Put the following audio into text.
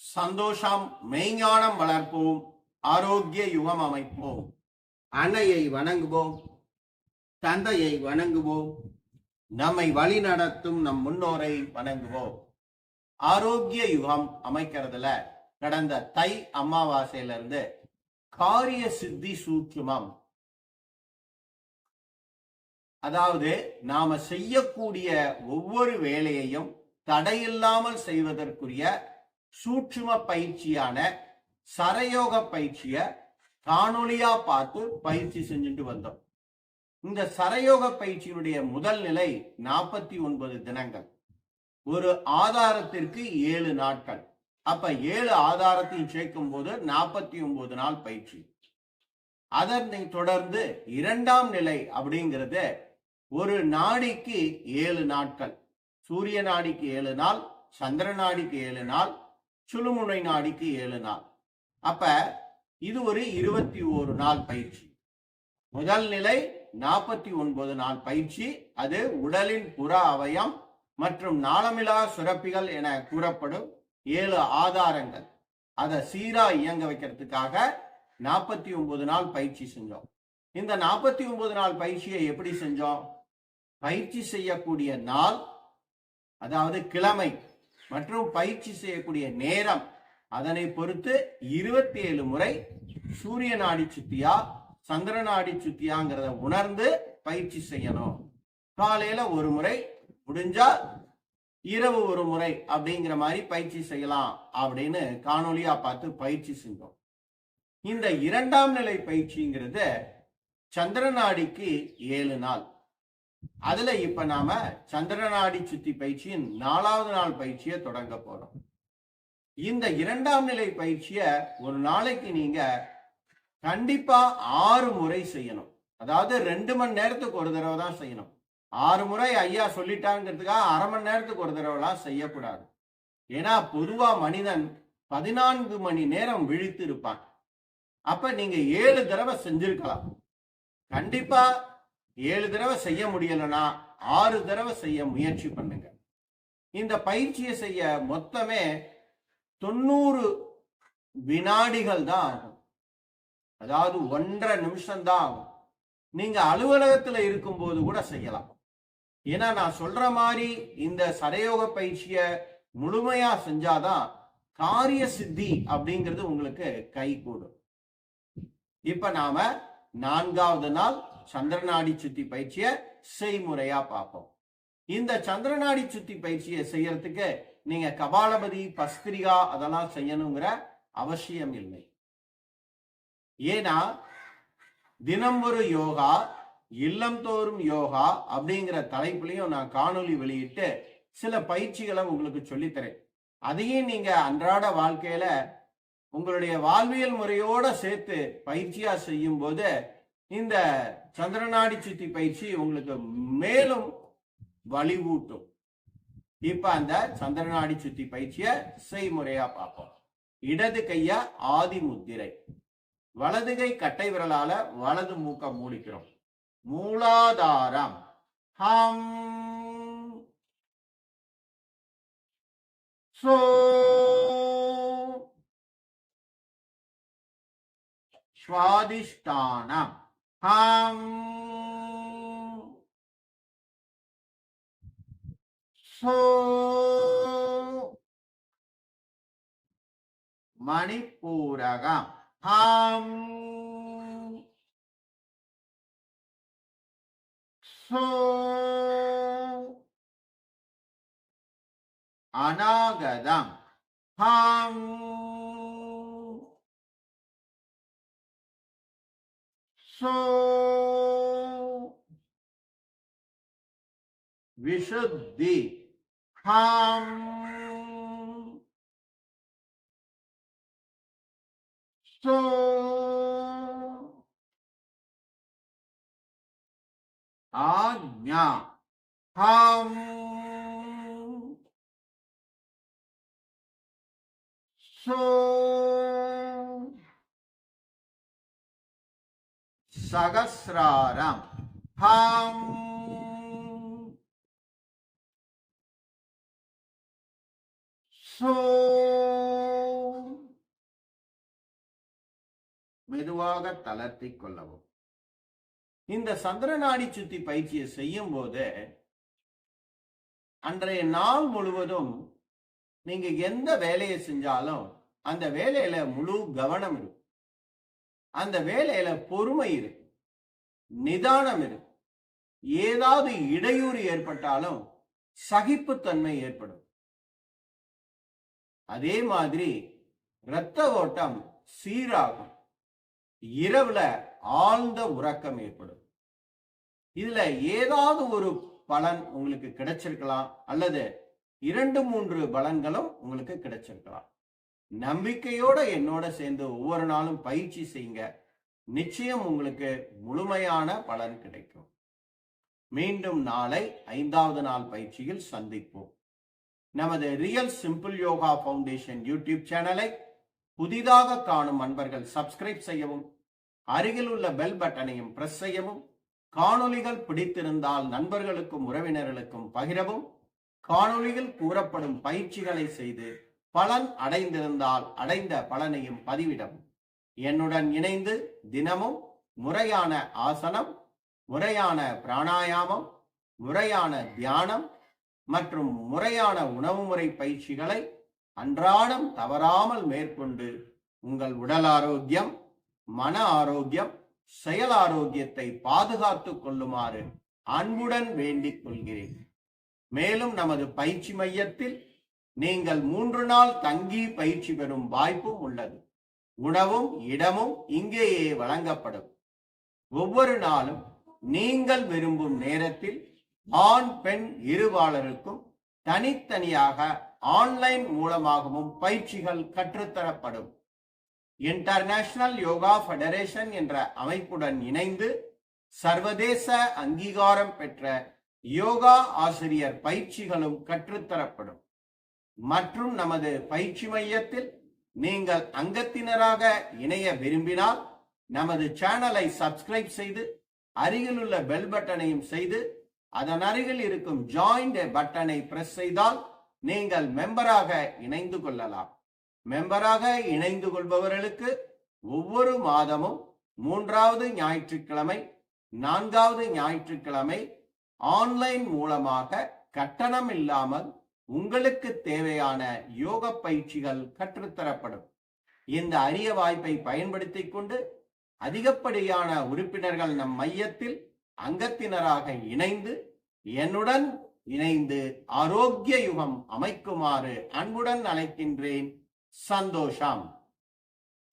சந்தோஷம் மெய்ஞானம் வளர்ப்போம் ஆரோக்கிய யுகம் அமைப்போம். அன்னையை வணங்குவோம் தந்தையை வணங்குவோம் நம்மை வழி நடத்தும் நம் முன்னோரை வணங்குவோம். ஆரோக்கிய யுகம் அமைக்கிறதுல கடந்த தை அமாவாசையில இருந்து காரிய சித்தி சூட்சுமம். அதாவது நாம செய்யக்கூடிய ஒவ்வொரு வேலையையும் தடையில்லாமல் செய்வதற்குரிய சூட்சும பயிற்சியான சரயோக பயிற்சிய காணொளியா பார்த்து பயிற்சி செஞ்சுட்டு வந்தோம். இந்த சரயோக பயிற்சியினுடைய முதல் நிலை நாற்பத்தி ஒன்பது தினங்கள். ஒரு ஆதாரத்திற்கு ஏழு நாட்கள். அப்ப ஏழு ஆதாரத்தையும் சேர்க்கும் போது நாற்பத்தி ஒன்பது நாள் பயிற்சி. அதனை தொடர்ந்து இரண்டாம் நிலை அப்படிங்கிறது ஒரு நாடிக்கு ஏழு நாட்கள். சூரிய நாடிக்கு ஏழு நாள் சந்திர நாடிக்கு ஏழு நாள் சுழுமுனை நாடிக்கு ஏழு நாள். அப்ப இது ஒரு இருபத்தி ஒரு நாள் பயிற்சி. முதல் நிலை நாற்பத்தி ஒன்பது நாள் பயிற்சி. அது உடலின் புற அவயம் மற்றும் நாளமிலா சுரப்பிகள் என கூறப்படும் ஏழு ஆதாரங்கள். அதை சீரா இயங்க வைக்கிறதுக்காக நாற்பத்தி ஒன்பது நாள் பயிற்சி செஞ்சோம். இந்த நாற்பத்தி ஒன்பது நாள் பயிற்சியை எப்படி செஞ்சோம்? பயிற்சி செய்யக்கூடிய நாள் அதாவது கிழமை மற்றும் பயிற்சி செய்யக்கூடிய நேரம் அதனை பொறுத்து இருபத்தி ஏழு முறை சூரிய நாடி சுத்தியா சந்திர நாடி சுத்தியாங்கிறத உணர்ந்து பயிற்சி செய்யணும். காலையில ஒரு முறை முடிஞ்சா இரவு ஒரு முறை அப்படிங்கிற மாதிரி பயிற்சி செய்யலாம் அப்படின்னு காணொலியா பார்த்து பயிற்சி செஞ்சோம். இந்த இரண்டாம் நிலை பயிற்சிங்கிறது சந்திர நாடிக்கு ஏழு நாள். அதுல இப்ப நாம சந்திரநாடி சுத்தி பயிற்சியின் நாலாவது நாள் பயிற்சியை தொடங்க போறோம். இந்த இரண்டாம் நிலை பயிற்சிய ஒரு நாளைக்கு நீங்க கண்டிப்பா ஆறு முறை செய்யணும். அதாவது ரெண்டு மணி நேரத்துக்கு ஒரு தடவை தான் செய்யணும். ஆறு முறை ஐயா சொல்லிட்டாங்கிறதுக்காக அரை மணி நேரத்துக்கு ஒரு தடவைலாம் செய்யக்கூடாது. ஏன்னா பொதுவா மனிதன் பதினான்கு மணி நேரம் விழித்து இருப்பான் அப்ப நீங்க ஏழு தடவை செஞ்சிருக்கலாம். கண்டிப்பா ஏழு தடவை செய்ய முடியலன்னா ஆறு தடவை செய்ய முயற்சி பண்ணுங்க. இந்த பயிற்சியை செய்ய மொத்தமே தொண்ணூறு வினாடிகள் தான் ஆகும். அதாவது ஒன்றரை நிமிஷம் தான் ஆகும். நீங்க அலுவலகத்துல இருக்கும்போது கூட செய்யலாம். ஏன்னா நான் சொல்ற மாதிரி இந்த சரயோக பயிற்சிய முழுமையா செஞ்சாதான் காரிய சித்தி அப்படிங்கிறது உங்களுக்கு கை கூடும். இப்ப நாம நான்காவது நாள் சந்திரநாடி சுத்தி பயிற்சியை செய்முறையா பார்ப்போம். இந்த சந்திரநாடி சுத்தி பயிற்சியை செய்யறதுக்கு நீங்க கபாலபதி பஸ்திரிகா அதெல்லாம் செய்யணுங்கிற அவசியம் இல்லை. ஏன்னா தினம் ஒரு யோகா இல்லம் தோறும் யோகா அப்படிங்கிற தலைப்புலையும் நான் காணொளி வெளியிட்டு சில பயிற்சிகளை உங்களுக்கு சொல்லித்தரேன். அதையும் நீங்க அன்றாட வாழ்க்கையில உங்களுடைய வாழ்வியல் முறையோட சேர்த்து பயிற்சியா செய்யும் போது இந்த சந்திரநாடி சுத்தி பயிற்சி உங்களுக்கு மேலும் வலிவூட்டும். இப்ப அந்த சந்திரநாடி சுத்தி பயிற்சிய செய்முறையா பார்ப்போம். இடது கைய ஆதி முத்திரை. வலது கை கட்டை விரலால வலது மூக்க மூடிக்கிறோம். மூலாதாரம். ஹம். சோ स्वादिष्टानाम्। हाम् सो। मणिपूरकम्। हाम् सो। अनागदम् हाम् சோ விசுத்தி ஹம் சோ ஆக்ஞா ஹம் சோ சகசிராரம். ஹாம். சோ. மெதுவாக தளர்த்தி கொள்ளவும். இந்த சந்திரநாடி சுத்தி பயிற்சியை செய்யும் போது அன்றைய நாள் முழுவதும் நீங்க எந்த வேலையை செஞ்சாலும் அந்த வேலையில முழு கவனம் இருக்கும். அந்த வேலையில பொறுமை இருக்கு நிதானம் இருக்கு. ஏதாவது இடையூறு ஏற்பட்டாலும் சகிப்புத்தன்மை ஏற்படும். அதே மாதிரி இரத்த ஓட்டம் சீராகும். இரவுல ஆழ்ந்த உறக்கம் ஏற்படும். இதுல ஏதாவது ஒரு பலன் உங்களுக்கு கிடைச்சிருக்கலாம் அல்லது இரண்டு மூன்று பலன்களும் உங்களுக்கு கிடைச்சிருக்கலாம். நம்பிக்கையோட என்னோட சேர்ந்து ஒவ்வொரு நாளும் பயிற்சி செய்யுங்க. நிச்சயம் உங்களுக்கு முழுமையான பலன் கிடைக்கும். மீண்டும் நாளை ஐந்தாவது நாள் பயிற்சியில் சந்திப்போம். நமது real simple yoga foundation YouTube சேனலை புதிதாக காணும் அன்பர்கள் சப்ஸ்கிரைப் செய்யவும் அருகில் உள்ள பெல் பட்டனையும் பிரஸ் செய்யவும் காணொளிகள் பிடித்திருந்தால் நண்பர்களுக்கும் உறவினர்களுக்கும் பகிரவும் காணொலியில் கூறப்படும் பயிற்சிகளை செய்து பலன் அடைந்திருந்தால் அடைந்த பலனையும் பதிவிடவும். என்னுடன் இணைந்து தினமும் முறையான ஆசனம் முறையான பிராணாயாமம் முறையான தியானம் மற்றும் முறையான உணவு முறை பயிற்சிகளை அன்றாடம் தவறாமல் மேற்கொண்டு உங்கள் உடல் ஆரோக்கியம் மன ஆரோக்கியம் செயல் ஆரோக்கியத்தை பாதுகாத்துக் கொள்ளுமாறு அன்புடன் வேண்டிக் கொள்கிறேன். மேலும் நமது பயிற்சி மையத்தில் நீங்கள் மூன்று நாள் தங்கி பயிற்சி பெறும் வாய்ப்பும் உள்ளது. உணவும் இடமும் இங்கேயே வழங்கப்படும். ஒவ்வொரு நாளும் நீங்கள் விரும்பும் நேரத்தில் ஆண் பெண் இருவாளருக்கும் தனித்தனியாக ஆன்லைன் மூலமாகவும் பயிற்சிகள் கற்றுத்தரப்படும். இன்டர்நேஷனல் யோகா ஃபெடரேஷன் என்ற அமைப்புடன் இணைந்து சர்வதேச அங்கீகாரம் பெற்ற யோகா ஆசிரியர் பயிற்சிகளும் கற்றுத்தரப்படும். மற்றும் நமது பயிற்சி மையத்தில் நீங்கள் அங்கத்தினராக இணைய விரும்பினால் நமது சேனலை சப்ஸ்கிரைப் செய்து அருகிலுள்ள பெல் பட்டனையும் செய்து அதன் அருகில் இருக்கும் ஜாயிண்ட் பட்டனை பிரஸ் செய்தால் நீங்கள் மெம்பராக இணைந்து கொள்ளலாம். மெம்பராக இணைந்து கொள்பவர்களுக்கு ஒவ்வொரு மாதமும் மூன்றாவது ஞாயிற்றுக்கிழமை நான்காவது ஞாயிற்றுக்கிழமை ஆன்லைன் மூலமாக கட்டணம் இல்லாமல் உங்களுக்கு தேவையான யோக பயிற்சிகள் கற்றுத்தரப்படும். இந்த அரிய வாய்ப்பை பயன்படுத்திக் கொண்டு அதிகப்படியான உறுப்பினர்கள் நம் மையத்தில் அங்கத்தினராக இணைந்து என்னுடன் இணைந்து ஆரோக்கிய யுகம் அமைக்குமாறு அன்புடன் அழைக்கின்றேன். சந்தோஷம்.